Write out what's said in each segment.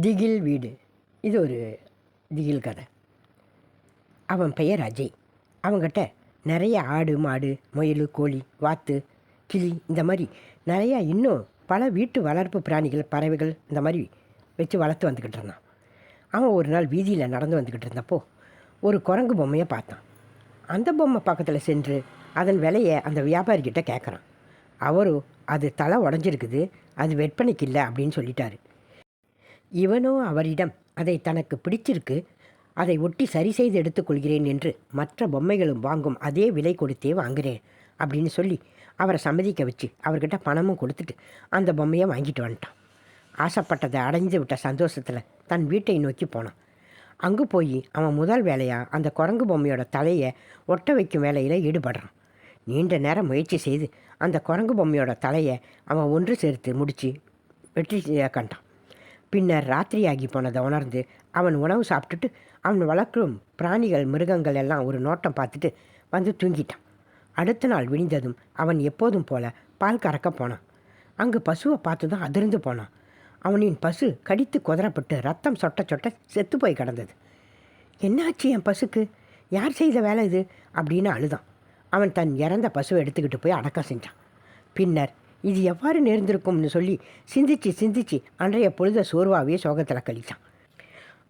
திகில் வீடு. இது ஒரு திகில் கதை. அவன் பெயர் அஜய். அவங்கிட்ட நிறைய ஆடு மாடு முயல் கோழி வாத்து கிளி இந்த மாதிரி நிறையா இன்னும் பல வீட்டு வளர்ப்பு பிராணிகள் பறவைகள் இந்த மாதிரி வச்சு வளர்த்து வந்துக்கிட்டு இருந்தான். அவன் ஒரு நாள் வீதியில் நடந்து வந்துக்கிட்டு இருந்தப்போ ஒரு குரங்கு பொம்மையை பார்த்தான். அந்த பொம்மை பக்கத்தில் சென்று அதன் விலையை அந்த வியாபாரிக்கிட்ட கேட்குறான் அவரும் அது தலை உடஞ்சிருக்குது. அது விற்பனைக்கு இல்லை அப்படின்னு சொல்லிட்டாரு. இவனோ அவரிடம் அதை தனக்கு பிடிச்சிருக்கு அதை ஒட்டி சரி செய்து எடுத்துக்கொள்கிறேன் என்று மற்ற பொம்மைகளும் வாங்கும் அதே விலை கொடுத்தே வாங்குறேன் அப்படின்னு சொல்லி அவரை சம்மதிக்க வச்சு அவர்கிட்ட பணமும் கொடுத்துட்டு அந்த பொம்மையை வாங்கிட்டு வந்துட்டான். ஆசைப்பட்டதை அடைஞ்சு விட்ட சந்தோஷத்தில் தன் வீட்டை நோக்கி போனான். அங்கே போய் அவன் முதல் வேலையாக அந்த குரங்கு பொம்மையோட தலையை ஒட்ட வைக்கும் வேலையில் ஈடுபடுறான். நீண்ட நேரம் முயற்சி செய்து அந்த குரங்கு பொம்மையோட தலையை அவன் ஒன்று சேர்த்து முடித்து வெற்றி செய்ய கண்டான். பின்னர் ராத்திரியாகி போனதை உணர்ந்து அவன் உணவு சாப்பிட்டுட்டு அவன் வளர்க்கும் பிராணிகள் மிருகங்கள் எல்லாம் ஒரு நோட்டம் பார்த்துட்டு வந்து தூங்கிட்டான். அடுத்த நாள் விடிந்ததும் அவன் எப்போதும் போல பால் கறக்க போனான். அங்கு பசுவை பார்த்து தான் அதிர்ந்து போனான். அவனின் பசு கடித்து குதறப்பட்டு ரத்தம் சொட்ட சொட்ட செத்து போய் கிடந்தது. என்னாச்சு என் பசுக்கு? யார் செய்த வேலை இது? அப்படின்னு அழுதான். அவன் தன் இறந்த பசுவை எடுத்துக்கிட்டு போய் அடக்கம் செஞ்சான். பின்னர் இது எவ்வாறு நேர்ந்திருக்கும்னு சொல்லி சிந்திச்சு சிந்திச்சு அன்றைய பொழுத சோர்வாவே சோகத்தில் கழித்தான்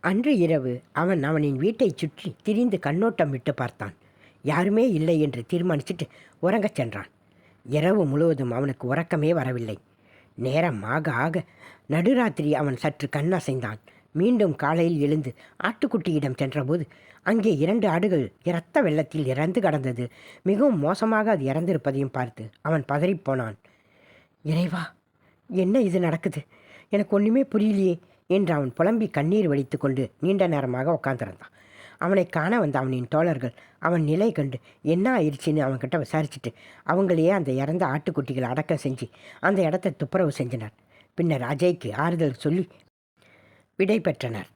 அன்று இரவு அவன் அவனின் வீட்டைச் சுற்றி திரிந்து கண்ணோட்டம் விட்டு பார்த்தான். யாருமே இல்லை என்று தீர்மானிச்சிட்டு உறங்கச் சென்றான். இரவு முழுவதும் அவனுக்கு உறக்கமே வரவில்லை. நேரம் ஆக ஆக நடுராத்திரி அவன் சற்று கண்ணசைந்தான். மீண்டும் காலையில் எழுந்து ஆட்டுக்குட்டியிடம் சென்றபோது அங்கே இரண்டு ஆடுகள் இரத்த வெள்ளத்தில் இறந்து கடந்தது. மிகவும் மோசமாக அது இறந்திருப்பதையும் பார்த்து அவன் பதறிப்போனான் இறைவா என்ன இது நடக்குது? எனக்கு ஒன்றுமே புரியலையே என்று அவன் புலம்பி கண்ணீர் வடித்து கொண்டு நீண்ட நேரமாக உட்கார்ந்திருந்தான். அவனை காண வந்த அவனின் தோழர்கள் அவன் நிலை கண்டு என்ன ஆயிடுச்சுன்னு அவன்கிட்ட விசாரிச்சுட்டு அவங்களையே அந்த இறந்த ஆட்டுக்குட்டிகளை அடக்கம் செஞ்சு அந்த இடத்த துப்புரவு செஞ்சனர். பின்னர் அஜய்க்கு ஆறுதல் சொல்லி விடை பெற்றனர்.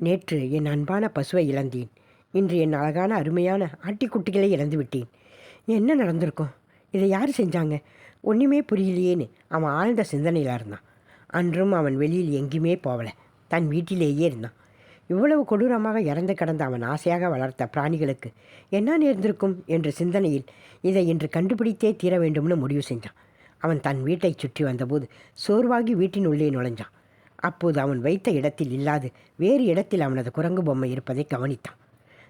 நேற்று என் அன்பான பசுவை இழந்தேன். இன்று என் அழகான அருமையான ஆட்டிக்குட்டிகளை இழந்து விட்டேன் என்ன நடந்திருக்கும்? இதை யார் செஞ்சாங்க? ஒன்றுமே புரியலையேன்னு அவன் ஆழ்ந்த சிந்தனையில் இருந்தான். அன்றும் அவன் வெளியில் எங்கேயுமே போகலை தன் வீட்டிலேயே இருந்தான். இவ்வளவு கொடூரமாக இறந்து கிடந்த அவன் ஆசையாக வளர்த்த பிராணிகளுக்கு என்ன நேர்ந்திருக்கும்? என்ற சிந்தனையில் இதை இன்று கண்டுபிடித்தே தீர வேண்டும்னு முடிவு செஞ்சான். அவன் தன் வீட்டை சுற்றி வந்தபோது சோர்வாகி வீட்டின் உள்ளே நுழைஞ்சான். அப்போது அவன் வைத்த இடத்தில் இல்லாது வேறு இடத்தில் அவனது குரங்கு பொம்மை இருப்பதை கவனித்தான்.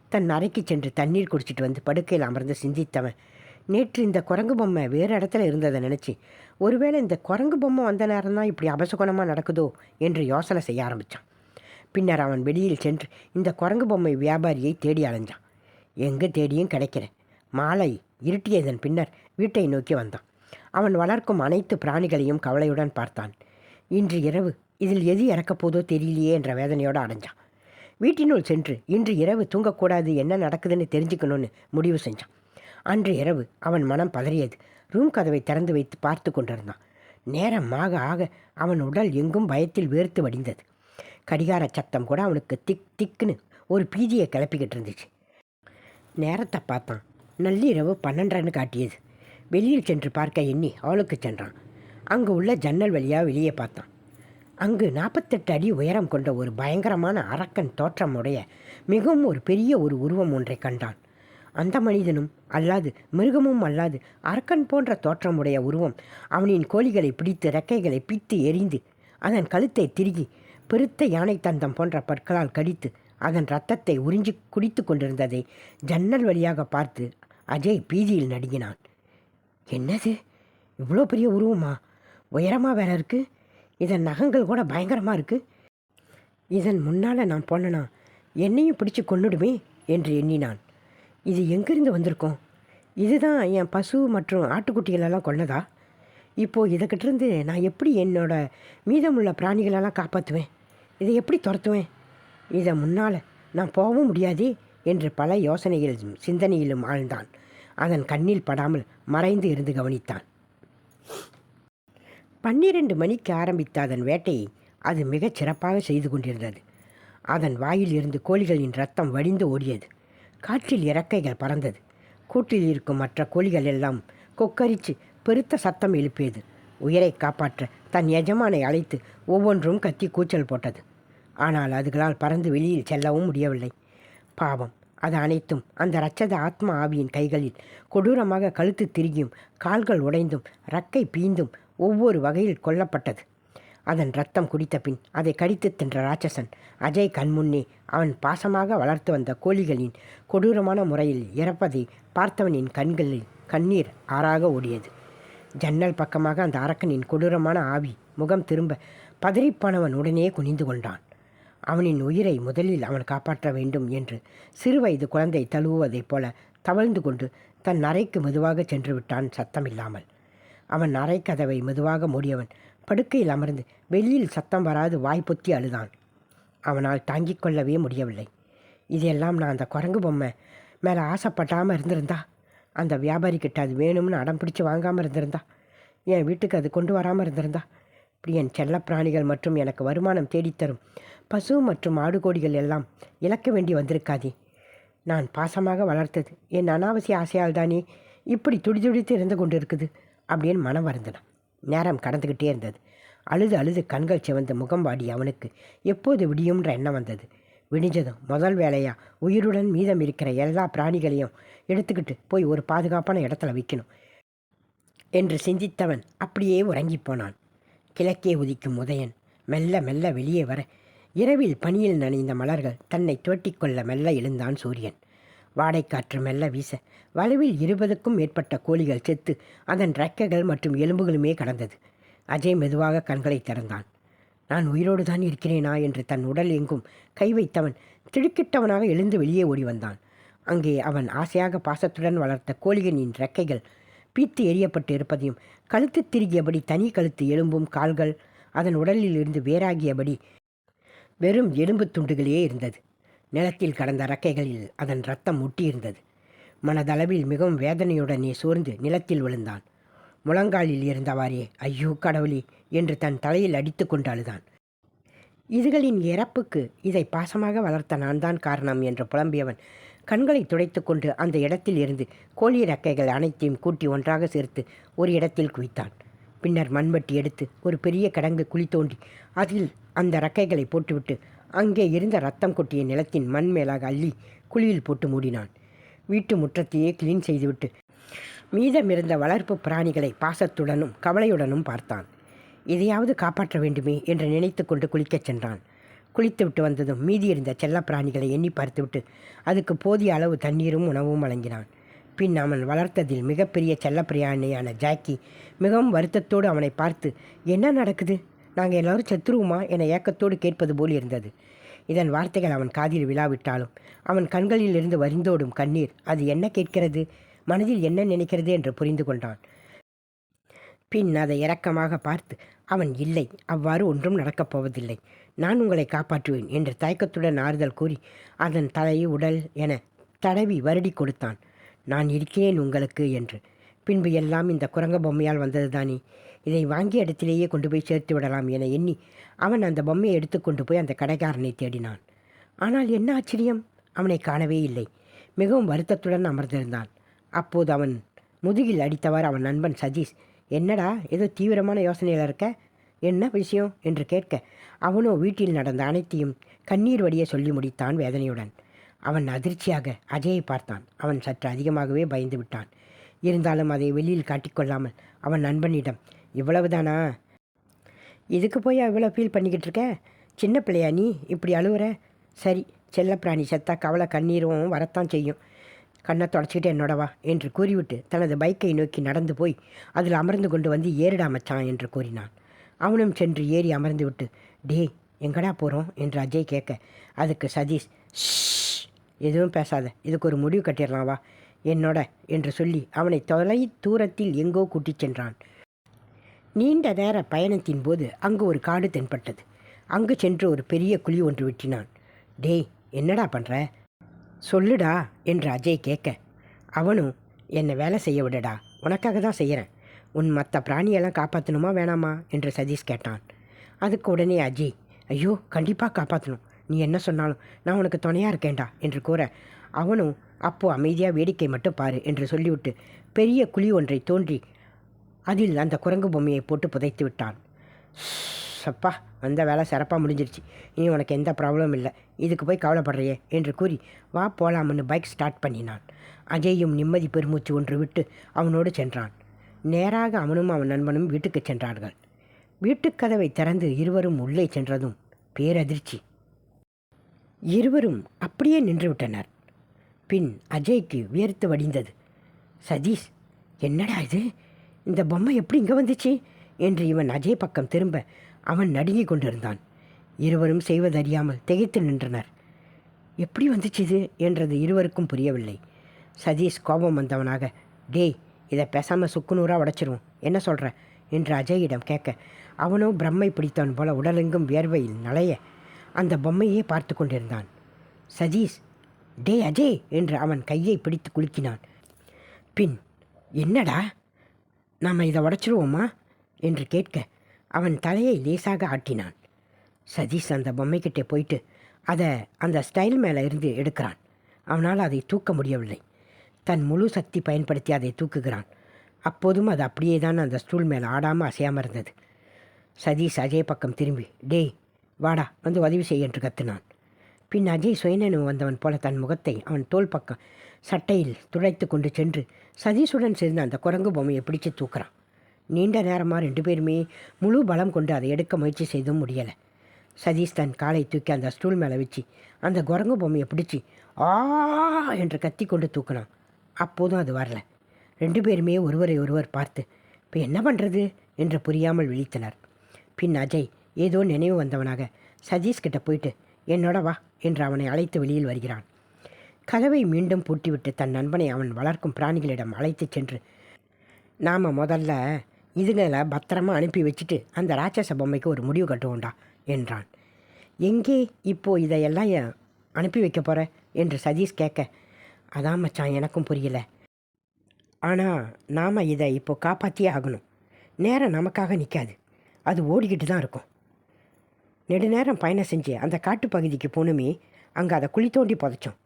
தன் அறைக்கு சென்று தண்ணீர் குடிச்சிட்டு வந்து படுக்கையில் அமர்ந்து சிந்தித்தவன் நேற்று இந்த குரங்கு பொம்மை வேறு இடத்துல இருந்ததை நினச்சி ஒருவேளை இந்த குரங்கு பொம்மை வந்த நேரம் தான் இப்படி அபசகுணமாக நடக்குதோ? என்று யோசனை செய்ய ஆரம்பித்தான் பின்னர் அவன் வெளியில் சென்று இந்த குரங்கு பொம்மை வியாபாரியை தேடி அலைஞ்சான். எங்கே தேடியும் கிடைக்கல. மாலை இருட்டியதன் பின்னர் வீட்டை நோக்கி வந்தான். அவன் வளர்க்கும் அனைத்து பிராணிகளையும் கவலையுடன் பார்த்தான். இன்று இரவு இதில் எது இறக்கப் போதோ தெரியலையே என்ற வேதனையோடு அடைஞ்சான். வீட்டினுள் சென்று இன்று இரவு தூங்கக்கூடாது. என்ன நடக்குதுன்னு தெரிஞ்சுக்கணும்னு முடிவு செஞ்சான். அன்று இரவு அவன் மனம் பதறியது. ரூம் கதவை திறந்து வைத்து பார்த்து கொண்டிருந்தான். நேரம் ஆக ஆக அவன் உடல் எங்கும் பயத்தில் வேர்த்து வடிந்தது. கடிகார சத்தம் கூட அவனுக்கு திக் திக்குன்னு ஒரு பீதியை கிளப்பிக்கிட்டு இருந்துச்சு. நேரத்தை பார்த்தான். நள்ளிரவு பன்னெண்டரைன்னு காட்டியது. வெளியில் சென்று பார்க்க எண்ணி அவளுக்கு சென்றான். அங்கு உள்ள ஜன்னல் வழியாக வெளியே பார்த்தான். அங்கு நாற்பத்தெட்டு அடி உயரம் கொண்ட ஒரு பயங்கரமான அரக்கன் தோற்றமுடைய மிகவும் ஒரு பெரிய ஒரு உருவம் ஒன்றை கண்டான். அந்த மனிதனும் அல்லாது மிருகமும் அல்லாது அரக்கன் போன்ற தோற்றமுடைய உருவம் அவனின் கோழிகளை பிடித்து ரெக்கைகளை பித்து எரிந்து அதன் கழுத்தை திருகி பெருத்த யானை தந்தம் போன்ற பற்களால் கடித்து அதன் ரத்தத்தை உறிஞ்சி குடித்து கொண்டிருந்ததை ஜன்னல் வழியாக பார்த்து அஜய் பீதியில் நடுங்கினான். என்னது? இவ்வளோ பெரிய உருவமா? உயரமாக வேற இருக்குது இதன் நகங்கள் கூட பயங்கரமாக இருக்குது இதன் முன்னால் நான் போனேனா என்னையும் பிடிச்சு கொண்டுடுமே என்று எண்ணினான். இது எங்கேருந்து வந்திருக்கோம்? இதுதான் என் பசு மற்றும் ஆட்டுக்குட்டிகளெல்லாம் கொண்டதா இப்போது இதைக்கிட்டேருந்து நான் எப்படி என்னோட மீதமுள்ள பிராணிகளெல்லாம் காப்பாற்றுவேன் இதை எப்படி துரத்துவேன்? இதை முன்னால் நான் போகவும் முடியாதே என்று பல யோசனைகளிலும் சிந்தனையிலும் ஆழ்ந்தான். அதன் கண்ணில் படாமல் மறைந்து இருந்து கவனித்தான். பன்னிரண்டு மணிக்கு ஆரம்பித்த அதன் வேட்டையை அது மிகச் சிறப்பாக செய்து கொண்டிருந்தது. அதன் வாயில் இருந்து கோழிகளின் ரத்தம் வடிந்து ஓடியது. காற்றில் இறக்கைகள் பறந்தது. கூட்டில் இருக்கும் மற்ற கோழிகள் எல்லாம் கொக்கரித்து பெருத்த சத்தம் எழுப்பியது. உயிரை காப்பாற்ற தன் எஜமானை அழைத்து ஒவ்வொன்றும் கத்தி கூச்சல் போட்டது. ஆனால் அதுகளால் பறந்து வெளியில் செல்லவும் முடியவில்லை. பாவம் அது அனைத்தும் அந்த இரட்சத ஆத்மா ஆவியின் கைகளில் கொடூரமாக கழுத்து திருகியும் கால்கள் உடைந்தும் ரக்கை பீந்தும் ஒவ்வொரு வகையில் கொல்லப்பட்டது. அதன் ரத்தம் குடித்த பின் அதை கடித்து தின்ற ராட்சசன் அஜய் கண்முன்னே அவன் பாசமாக வளர்த்து வந்த கோழிகளின் கொடூரமான முறையில் இறப்பதை பார்த்தவனின் கண்களில் கண்ணீர் ஆறாக ஓடியது. ஜன்னல் பக்கமாக அந்த அரக்கனின் கொடூரமான ஆவி முகம் திரும்ப பதறிப்பானவன் உடனே குனிந்து கொண்டான். அவனின் உயிரை முதலில் அவன் காப்பாற்ற வேண்டும் என்று சிறுவயது குழந்தை தழுவுவதைப் போல தவழ்ந்து கொண்டு தன் அறைக்கு மெதுவாக சென்று விட்டான் சத்தமில்லாமல். அவன் அறைக்கதவை மெதுவாக மூடியவன் படுக்கையில் அமர்ந்து வெளியில் சத்தம் வராது வாய்ப்பொத்தி அழுதான். அவனால் தாங்கிக் கொள்ளவே முடியவில்லை. இதெல்லாம் நான் அந்த குரங்கு பொம்மை மேலே ஆசைப்பட்டாமல் இருந்திருந்தா? அந்த வியாபாரிக்கிட்ட அது வேணும்னு அடம் பிடிச்சி வாங்காமல் இருந்திருந்தா? என் வீட்டுக்கு அது கொண்டு வராமல் இருந்திருந்தா? இப்படி என் செல்லப்பிராணிகள் மற்றும் எனக்கு வருமானம் தேடித்தரும் பசு மற்றும் ஆடு கோடிகள் எல்லாம் இழக்க வேண்டி வந்திருக்காதே. நான் பாசமாக வளர்த்தது என் அனாவசிய ஆசையால் தானே இப்படி துடிதுடித்து இருந்து கொண்டு இருக்குது அப்படின்னு மனம் வருந்தினான். நேரம் கடந்துக்கிட்டே இருந்தது. அழுது அழுது கண்கள் சிவந்த முகம் வாடி அவனுக்கு எப்போது விடியும்ன்ற எண்ணம் வந்தது. விடிஞ்சதும் முதல் வேலையாக உயிருடன் மீதம் இருக்கிற எல்லா பிராணிகளையும் எடுத்துக்கிட்டு போய் ஒரு பாதுகாப்பான இடத்துல வைக்கணும் என்று சிந்தித்தவன் அப்படியே உறங்கி போனான். கிழக்கே உதிக்கும் உதயன் மெல்ல மெல்ல வெளியே வர இரவில் பனியில் நனைந்த மலர்கள் தன்னை தோட்டிக்கொள்ள மெல்ல எழுந்தான் சூரியன். வாடைக்காற்று மெல்ல வீச வலுவில் இருபதுக்கும் மேற்பட்ட கோழிகள் செத்து அதன் ரெக்கைகள் மற்றும் எலும்புகளுமே கடந்தது. அஜய் மெதுவாக கண்களை திறந்தான். நான் உயிரோடு தான் இருக்கிறேனா? என்று தன் உடல் எங்கும் கை வைத்தவன் திடுக்கிட்டவனாக எழுந்து வெளியே ஓடி வந்தான். அங்கே அவன் ஆசையாக பாசத்துடன் வளர்த்த கோழிகளின் ரெக்கைகள் பீத்து எரியப்பட்டு இருப்பதையும் கழுத்து திருகியபடி தனி கழுத்து எலும்பும் கால்கள் அதன் உடலில் இருந்து வேறாகியபடி வெறும் எலும்பு துண்டுகளே இருந்தது. நிலத்தில் கடந்த ரக்கைகளில் அதன் ரத்தம் ஒட்டியிருந்தது மனதளவில் மிகவும் வேதனையுடனே சோர்ந்து நிலத்தில் விழுந்தான். முழங்காலில் இருந்தவாறே ஐயோ கடவுளி என்று தன் தலையில் அடித்து கொண்டு இதுகளின் இறப்புக்கு இதை பாசமாக வளர்த்த நான் தான் காரணம் என்று புலம்பியவன் கண்களை துடைத்து கொண்டு அந்த இடத்தில் இருந்து கோழி ரக்கைகள் அனைத்தையும் கூட்டி ஒன்றாக சேர்த்து ஒரு இடத்தில் குவித்தான். பின்னர் மண்வெட்டி எடுத்து ஒரு பெரிய கிடங்கு குழி தோண்டி அதில் அந்த ரக்கைகளை போட்டுவிட்டு அங்கே இருந்த ரத்தம் கொட்டிய நிலத்தின் மண் மேலாக அள்ளி குழியில் போட்டு மூடினான். வீட்டு முற்றத்தையே கிளீன் செய்துவிட்டு மீதமிருந்த வளர்ப்பு பிராணிகளை பாசத்துடனும் கவலையுடனும் பார்த்தான். எதையாவது காப்பாற்ற வேண்டுமே என்று நினைத்து கொண்டு குளிக்கச் சென்றான். குளித்துவிட்டு வந்ததும் மீதி இருந்த செல்லப் பிராணிகளை எண்ணி பார்த்துவிட்டு அதுக்கு போதிய அளவு தண்ணீரும் உணவும் வழங்கினான். பின் அவன் வளர்த்ததில் மிகப்பெரிய செல்லப்பிரியாணியான ஜாக்கி மிகவும் வருத்தத்தோடு அவனை பார்த்து என்ன நடக்குது? நாங்கள் எல்லோரும் சத்துருவோமா என ஏக்கத்தோடு கேட்பது போல் இருந்தது. இதன் வார்த்தைகள் அவன் காதில் விழாவிட்டாலும் அவன் கண்களில் இருந்து வரிந்தோடும் கண்ணீர் அது என்ன கேட்கிறது? மனதில் என்ன நினைக்கிறது என்று புரிந்து கொண்டான். பின் அதை இரக்கமாக பார்த்து அவன் இல்லை அவ்வாறு ஒன்றும் நடக்கப் போவதில்லை. நான் உங்களை காப்பாற்றுவேன் என்று தயக்கத்துடன் ஆறுதல் கூறி அதன் தலை உடல் என தடவி வருடி கொடுத்தான். நான் இருக்கிறேன் உங்களுக்கு என்று பின்பு எல்லாம் இந்த குரங்க பொம்மையால் வந்தது தானே. இதை வாங்கிய இடத்திலேயே கொண்டு போய் சேர்த்து விடலாம் என எண்ணி அவன் அந்த பொம்மையை எடுத்துக்கொண்டு போய் அந்த கடைக்காரனை தேடினான். ஆனால் என்ன ஆச்சரியம்? அவனை காணவே இல்லை. மிகவும் வருத்தத்துடன் அமர்ந்திருந்தான். அப்போது அவன் முதுகில் அடித்தவர் அவன் நண்பன் சதீஷ் என்னடா ஏதோ தீவிரமான யோசனையில் இருக்க? என்ன விஷயம்? என்று கேட்க அவனோ வீட்டில் நடந்த அனைத்தையும் கண்ணீர் வடிய சொல்லி முடித்தான் வேதனையுடன். அவன் அதிர்ச்சியாக அஜயை பார்த்தான். அவன் சற்று அதிகமாகவே பயந்து விட்டான். இருந்தாலும் அதை வெளியில் காட்டிக்கொள்ளாமல் அவன் நண்பனிடம் இவ்வளவுதானா? இதுக்கு போய் இவ்வளோ ஃபீல் பண்ணிக்கிட்டு இருக்க? சின்ன பிள்ளையா நீ? இப்படி அழுகுற சரி செல்லப்பிராணி செத்தா கவலை கண்ணீரும் வரத்தான் செய்யும். கண்ணை தொடச்சிக்கிட்டு என்னோட வா என்று கூறிவிட்டு தனது பைக்கை நோக்கி நடந்து போய் அதில் அமர்ந்து கொண்டு வந்து ஏறிடா மச்சான் என்று கூறினான். அவனும் சென்று ஏறி அமர்ந்து விட்டு டே எங்கடா போகிறோம் என்று அஜய் கேட்க அதுக்கு சதீஷ் எதுவும் பேசாத. இதுக்கு ஒரு முடிவு கட்டிடலாம் வா. என்னோட என்று சொல்லி அவனை தொலை தூரத்தில் எங்கோ கூட்டிச் சென்றான். நீண்ட நேர பயணத்தின் போது அங்கு ஒரு காடு தென்பட்டது. அங்கு சென்று ஒரு பெரிய குழி ஒன்று வெட்டினான். டேய் என்னடா பண்ணுற சொல்லுடா என்று அஜய் கேட்க அவனும் என்னை வேலை செய்ய விடுடா. உனக்காக தான் செய்கிறேன் உன் மற்ற பிராணியெல்லாம் காப்பாற்றணுமா வேணாமா? என்று சதீஷ் கேட்டான். அதுக்கு உடனே அஜய் ஐயோ கண்டிப்பாக காப்பாற்றணும் நீ என்ன சொன்னாலும் நான் உனக்கு துணையாக இருக்கேன்டா என்று கூற அவனும் அப்போ அமைதியாக வேடிக்கை மட்டும் பாரு என்று சொல்லிவிட்டு பெரிய குழி ஒன்றை தோன்றி அதில் அந்த குரங்கு பொம்மையை போட்டு புதைத்து விட்டான். சப்பா வந்த வேலை சிறப்பாக முடிஞ்சிருச்சு. இனி உனக்கு எந்த ப்ராப்ளமும் இல்லை. இதுக்கு போய் கவலைப்படுறியே என்று கூறி வா போலாம்னு பைக் ஸ்டார்ட் பண்ணினான். அஜயும் நிம்மதி பெருமூச்சு ஒன்று விட்டு அவனோடு சென்றான். நேராக அவனும் அவன் நண்பனும் வீட்டுக்கு சென்றார்கள். வீட்டுக் கதவை திறந்து இருவரும் உள்ளே சென்றதும் பேரதிர்ச்சி. இருவரும் அப்படியே நின்றுவிட்டனர் பின் அஜய்க்கு வியர்த்து வடிந்தது. சதீஷ் என்னடா இது? இந்த பொம்மை எப்படி இங்கே வந்துச்சு? என்று இவன் அஜய் பக்கம் திரும்ப அவன் நடுங்கிக் கொண்டிருந்தான். இருவரும் செய்வதறியாமல் திகைத்து நின்றனர். எப்படி வந்துச்சு இது? என்றது இருவருக்கும் புரியவில்லை. சதீஷ் கோபம் வந்தவனாக டேய் இதை பேசாமல் சுக்குநூறாக உடைச்சிருவோம். என்ன சொல்கிற என்று அஜயிடம் கேட்க அவனோ பிரம்மை பிடித்தவன் போல உடலெங்கும் வியர்வையில் நலைய அந்த பொம்மையே பார்த்து கொண்டிருந்தான். சதீஷ் டே அஜய் என்று அவன் கையை பிடித்து குலுக்கினான். பின் என்னடா? நாம் இதை உடச்சிருவோமா? என்று கேட்க அவன் தலையை லேசாக ஆட்டினான். சதீஷ் அந்த பொம்மைக்கிட்டே போயிட்டு அதை அந்த ஸ்டைல் மேலே இருந்து எடுக்கிறான். அவனால் அதை தூக்க முடியவில்லை. தன் முழு சக்தி பயன்படுத்தி அதை தூக்குகிறான். அப்போதும் அது அப்படியே தான் அந்த ஸ்டூல் மேலே ஆடாமல் அசையாமல் இருந்தது. சதீஷ் அஜய் பக்கம் திரும்பி டேய் வாடா வந்து உதவி செய் என்று கத்தினான். பின் அஜய் சுயநினைவு வந்தவன் போல தன் முகத்தை அவன் தோள் பக்கம் சட்டையில் துடைத்து கொண்டு சென்று சதீஷுடன் சேர்ந்த அந்த குரங்கு பொம்மையை பிடிச்சு தூக்குறான். நீண்ட நேரமாக ரெண்டு பேருமே முழு பலம் கொண்டு அதை எடுக்க முயற்சி செய்தும் முடியலை. சதீஷ் தன் காலை தூக்கி அந்த ஸ்டூல் மேலே வச்சு அந்த குரங்கு பொம்மையை பிடிச்சி ஆ என்று கத்தி கொண்டு தூக்கினான். அப்போதும் அது வரல. ரெண்டு பேருமே ஒருவரை ஒருவர் பார்த்து இப்போ என்ன பண்ணுறது என்று புரியாமல் விழித்தனர். பின் அஜய் ஏதோ நினைவு வந்தவனாக சதீஷ் கிட்ட போயிட்டு என்னோட வா என்று அவனை அழைத்து வெளியில் வருகிறான். கதவை மீண்டும் பூட்டிவிட்டு தன் நண்பனை அவன் வளர்க்கும் பிராணிகளிடம் அழைத்து சென்று நாம் முதல்ல இதுகளை பத்திரமா அனுப்பி வச்சுட்டு அந்த ராட்சச பொம்மைக்கு ஒரு முடிவு கட்டுவோண்டா என்றான். எங்கே இப்போ இதையெல்லாம் அனுப்பி வைக்க போகிற என்று சதீஷ் கேட்க அதான் மச்சான் எனக்கும் புரியல. ஆனால் நாம் இதை இப்போ காப்பாற்றியே ஆகணும். நேரம் நமக்காக நிற்காது அது ஓடிக்கிட்டு தான் இருக்கும். நெடுநேரம் பயணம் செஞ்சு அந்த காட்டுப்பகுதிக்கு போகணுமே அங்கே அதை குழி தோண்டி புதைச்சோம்.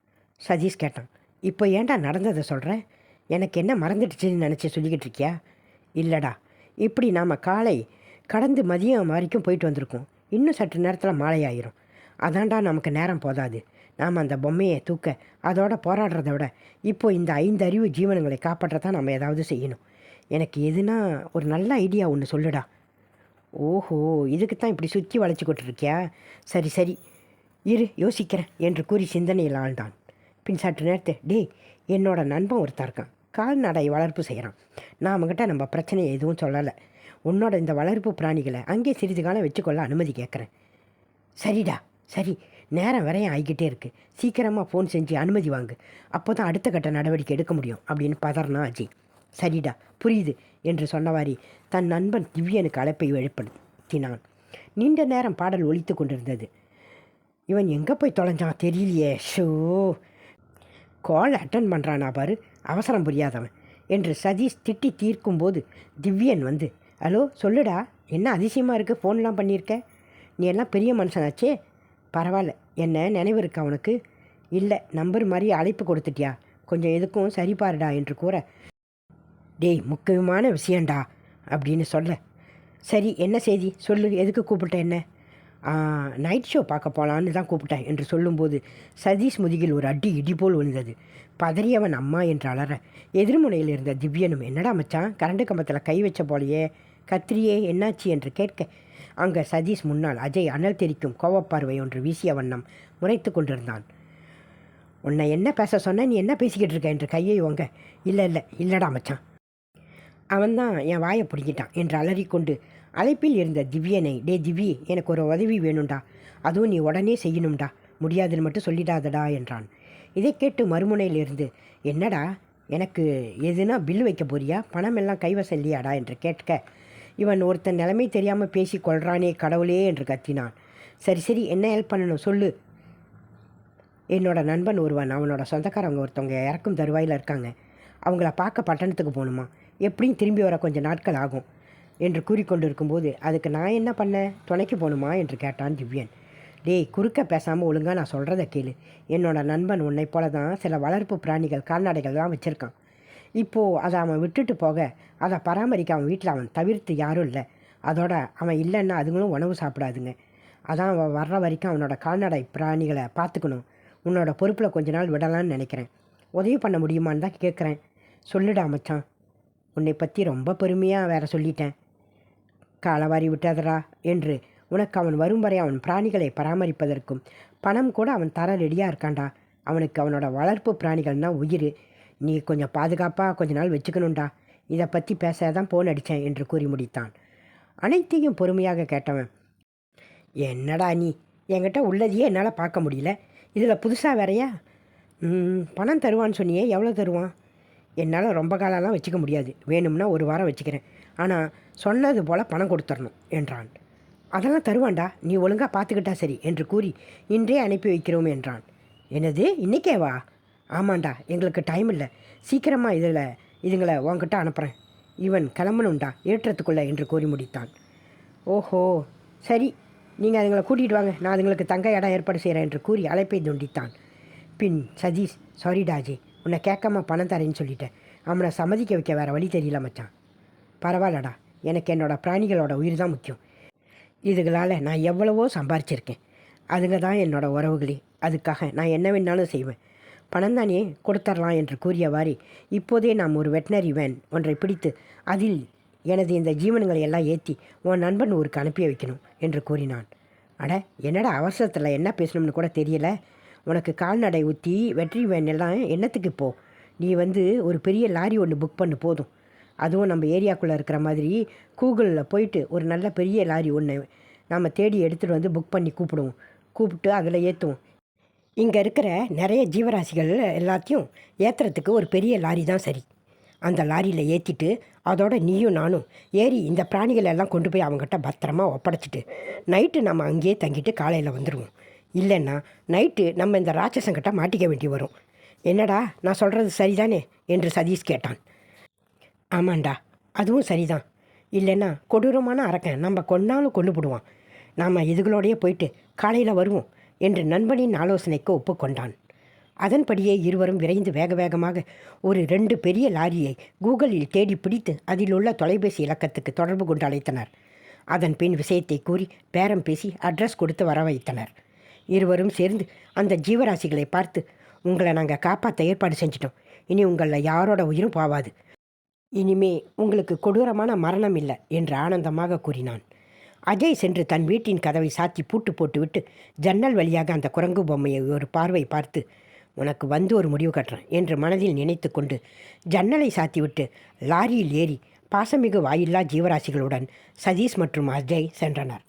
சதீஷ் கேட்டான் இப்போ ஏன்டா நடந்ததை சொல்கிறேன் எனக்கு என்ன மறந்துடுச்சுன்னு நினச்சி சொல்லிக்கிட்டு இருக்கியா? இல்லைடா இப்படி நாம் காலை கடந்து மதியம் வரைக்கும் போயிட்டு வந்திருக்கோம். இன்னும் சற்று நேரத்தில் மாலை ஆயிரும். அதான்டா நமக்கு நேரம் போதாது. நாம் அந்த பொம்மையை தூக்க அதோட போராடுறத விட இப்போ இந்த ஐந்து அறிவு ஜீவனங்களை காப்பாற்ற தான் நம்ம ஏதாவது செய்யணும். எனக்கு எதுனா ஒரு நல்ல ஐடியா ஒன்று சொல்லுடா. ஓஹோ இதுக்கு தான் இப்படி சுற்றி வளைச்சி கொட்டிருக்கியா? சரி சரி. இரு யோசிக்கிறேன் என்று கூறி சிந்தனையில் ஆழ்ந்தான். பின் சற்று நேரத்தை டேய் என்னோட நண்பன் ஒருத்தா இருக்கான். கால்நடை வளர்ப்பு செய்கிறான். நான் அவங்ககிட்ட நம்ம பிரச்சனையை எதுவும் சொல்லலை. உன்னோட இந்த வளர்ப்பு பிராணிகளை அங்கே சிறிது காலம் வச்சுக்கொள்ள அனுமதி கேட்குறேன். சரிடா சரி. நேரம் வரையும் ஆகிக்கிட்டே இருக்குது சீக்கிரமாக ஃபோன் செஞ்சு அனுமதி வாங்கு. அப்போ தான் அடுத்த கட்ட நடவடிக்கை எடுக்க முடியும் அப்படின்னு பதறனா அஜய் சரிடா புரியுது. என்று சொன்னவாரி தன் நண்பன் திவ்யனுக்கு அழைப்பை வெளிப்படுத்தினான். நீண்ட நேரம் பாடல் ஒழித்து கொண்டிருந்தது. இவன் எங்கே போய் தொலைஞ்சான் தெரியலையே ஷோ. கால் அட்டன் பண்ணுறானா பாரு அவசரம் புரியாதவன் என்று சதீஷ் திட்டி தீர்க்கும்போது திவ்யன் வந்து ஹலோ சொல்லுடா என்ன அதிசயமாக இருக்குது ஃபோன்லாம் பண்ணியிருக்க நீ எல்லாம் பெரிய மனுஷனாச்சே? பரவாயில்ல என்ன நினைவு இருக்கா உனக்கு? இல்லை நம்பர் மாதிரி அழைப்பு கொடுத்துட்டியா? கொஞ்சம் எதுக்கும் சரி பாருடா என்று கூற டேய் முக்கியமான விஷயம்டா அப்படின்னு சொல்ல. சரி என்ன செய்தி? சொல்லு எதுக்கு கூப்பிட்ட என்ன? நைட் ஷோ பார்க்க போகலான்னு தான் கூப்பிட்டேன் என்று சொல்லும்போது சதீஷ் முதுகில் ஒரு அடி இடி போல் விழுந்தது. பதறியவன் அம்மா என்று அலற. எதிர்முனையில் இருந்த திவ்யனும் என்னடா மச்சான் கரண்டு கம்பத்தில் கை வச்ச போலையே கத்திரியே என்னாச்சு? என்று கேட்க. அங்கே சதீஷ் முன்னால் அஜய் அனல் தெரிக்கும் கோவப்பார்வை ஒன்று வீசிய வண்ணம் முறைத்து கொண்டிருந்தான். உன்னை என்ன பேச சொன்ன? நீ என்ன பேசிக்கிட்டு இருக்க? என்று கையை வாங்க இல்லை இல்லை இல்லைடா மச்சான் அவன்தான் என் வாயை பிடிக்கிட்டான் என்று அலறிக்கொண்டு அழைப்பில் இருந்த திவ்யனை டே திவ்யி எனக்கு ஒரு உதவி வேணும்டா. அதுவும் நீ உடனே செய்யணும்டா. முடியாதுன்னு மட்டும் சொல்லிடாதடா என்றான். இதை கேட்டு மறுமுனையிலிருந்து என்னடா எனக்கு எதுனா பில் வைக்க போறியா? பணம் எல்லாம் கைவசம் இல்லையாடா? என்று கேட்க இவன் ஒருத்தன் நிலைமை தெரியாமல் பேசி கொள்றானே கடவுளே என்று கத்தினான். சரி சரி என்ன ஹெல்ப் பண்ணணும் சொல்லு. என்னோட நண்பன் ஒருவன் அவனோட சொந்தக்காரவங்க ஒருத்தவங்க இறக்கும் தருவாயில் இருக்காங்க. அவங்கள பார்க்க பட்டணத்துக்கு போகணுமா? எப்படியும் திரும்பி வர கொஞ்சம் நாட்கள் ஆகும் என்று கூறிக்கொண்டிருக்கும்போது அதுக்கு நான் என்ன பண்ணேன் துணைக்கு போகணுமா? என்று கேட்டான் திவ்யன். டேய் குறுக்க பேசாமல் ஒழுங்காக நான் சொல்கிறத கேளு. என்னோடய நண்பன் உன்னை போல தான் சில வளர்ப்பு பிராணிகள் கால்நடைகள் தான் வச்சுருக்கான். இப்போது அதை அவன் விட்டுட்டு போக அதை பராமரிக்க அவன் வீட்டில் அவன் தவிர்த்து யாரும் இல்லை. அதோட அவன் இல்லைன்னா அதுங்களும் உணவு சாப்பிடாதுங்க. அதான் அவன் வர்ற வரைக்கும் அவனோட கால்நடை பிராணிகளை பார்த்துக்கணும். உன்னோட பொறுப்பில் கொஞ்ச நாள் விடலான்னு நினைக்கிறேன். உதவி பண்ண முடியுமான்னு தான் கேட்குறேன் சொல்லுடா மச்சான். உன்னை பற்றி ரொம்ப பெருமையாக வேற சொல்லிட்டேன். காலவாரி விட்டாதடா என்று உனக்கு அவன் வரும் வரை அவன் பிராணிகளை பராமரிப்பதற்கும் பணம் கூட அவன் தர ரெடியாக இருக்கான்டா. அவனுக்கு அவனோட வளர்ப்பு பிராணிகள்னா உயிர். நீ கொஞ்சம் பாதுகாப்பாக கொஞ்ச நாள் வச்சுக்கணும்டா. இதை பற்றி பேச தான் போன் அடித்தேன் என்று கூறி முடித்தான். அனைத்தையும் பொறுமையாக கேட்டவன் என்னடா நீ? என்கிட்ட உள்ளதையே என்னால் பார்க்க முடியல. இதில் புதுசாக வேறையா? பணம் தருவான்னு சொன்னியே எவ்வளோ தருவான்? என்னால் ரொம்ப காலம்லாம் வச்சுக்க முடியாது. வேணும்னா ஒரு வாரம் வச்சுக்கிறேன். ஆனால் சொன்னது போல் பணம் கொடுத்துடணும் என்றான். அதெல்லாம் தருவான்டா. நீ ஒழுங்காக பார்த்துக்கிட்டா சரி என்று கூறி இன்றே அனுப்பி வைக்கிறோம் என்றான். என்னது? இன்றைக்கே வா ஆமாண்டா. எங்களுக்கு டைம் இல்லை. சீக்கிரமாக இதில் இதுங்களை உன்கிட்ட அனுப்புகிறேன் இவன் கிளம்பணும்டா. ஏற்றத்துக்குள்ளே என்று கூறி முடித்தான். ஓஹோ. சரி. நீங்கள் அதுங்களை கூட்டிகிட்டு வாங்க. நான் அதுங்களுக்கு தங்க இடம் ஏற்பாடு செய்கிறேன் என்று கூறி அழைப்பை துண்டித்தான். பின் சதீஷ் சாரி டாஜி. உன்னை கேட்காம பணம் தரேன்னு சொல்லிட்டேன். அவனை சம்மதிக்க வைக்க வேறு வழி தெரியல மச்சான். பரவாயில்லடா எனக்கு என்னோட பிராணிகளோட உயிர் தான் முக்கியம். இதுகளால் நான் எவ்வளவோ சம்பாரிச்சிருக்கேன். அதுங்க தான் என்னோட உறவுகளே. அதுக்காக நான் என்ன வேணாலும் செய்வேன். பணம் தானே கொடுத்துடலாம் என்று கூறியவாறு இப்போதே நாம் ஒரு வெட்டினரி வேன் ஒன்றை பிடித்து அதில் எனது இந்த ஜீவனங்களை எல்லாம் ஏற்றி உன் நண்பன் ஊருக்கு அனுப்பி வைக்கணும் என்று கூறினான். அட என்னடா அவசரத்தில் என்ன பேசணும்னு கூட தெரியல? உனக்கு கால்நடை ஊற்றி வெற்றி வேன் எல்லாம் என்னத்துக்கு போ நீ வந்து ஒரு பெரிய லாரி ஒன்று புக் பண்ணு போதும். அதுவும் நம்ம ஏரியாக்குள்ளே இருக்கிற மாதிரி கூகுளில் போயிட்டு ஒரு நல்ல பெரிய லாரி ஒன்று நம்ம தேடி எடுத்துகிட்டு வந்து புக் பண்ணி கூப்பிடுவோம். கூப்பிட்டு அதில் ஏற்றுவோம் இங்கே இருக்கிற நிறைய ஜீவராசிகள் எல்லாத்தையும் ஏற்றுறதுக்கு ஒரு பெரிய லாரி தான் சரி. அந்த லாரியில் ஏற்றிட்டு அதோட நீயும் நானும் ஏறி இந்த பிராணிகள் எல்லாம் கொண்டு போய் அவங்ககிட்ட பத்திரமா ஒப்படைச்சிட்டு நைட்டு நம்ம அங்கேயே தங்கிட்டு காலையில் வந்துடுவோம் இல்லைன்னா நைட்டு நம்ம இந்த ராட்சசங்கிட்ட மாட்டிக்க வேண்டி வரும். என்னடா நான் சொல்கிறது சரிதானே? என்று சதீஷ் கேட்டான். ஆமாண்டா அதுவும் சரிதான். இல்லைன்னா கொடூரமான அரக்கன் நம்ம கொன்னாலும் கொண்டு போடுவான். நாம் இதுகளோடையே போயிட்டு காலையில் வருவோம் என்று நண்பனின் ஆலோசனைக்கு ஒப்புக்கொண்டான். அதன்படியே இருவரும் விரைந்து வேக வேகமாக ஒரு ரெண்டு பெரிய லாரியை கூகுளில் தேடி பிடித்து அதில் உள்ள தொலைபேசி இலக்கத்துக்கு தொடர்பு கொண்டு அழைத்தனர். அதன் பின் விஷயத்தை கூறி பேரம் பேசி அட்ரஸ் கொடுத்து வர வைத்தனர் இருவரும் சேர்ந்து அந்த ஜீவராசிகளை பார்த்து உங்களை நாங்கள் காப்பாற்ற ஏற்பாடு செஞ்சிட்டோம். இனி உங்களில் யாரோட உயிரும் போவாது. இனிமே உங்களுக்கு கொடூரமான மரணம் இல்லை என்று ஆனந்தமாக கூறினான். அஜய் சென்று தன் வீட்டின் கதவை சாத்தி பூட்டு போட்டுவிட்டு ஜன்னல் வழியாக அந்த குரங்கு பொம்மையை ஒரு பார்வை பார்த்து உனக்கு வந்து ஒரு முடிவு கட்டுறேன் என்று மனதில் நினைத்து கொண்டு ஜன்னலை சாத்திவிட்டு லாரியில் ஏறி பாசமிகு வாயில்லா ஜீவராசிகளுடன் சதீஷ் மற்றும் அஜய் சென்றனர்.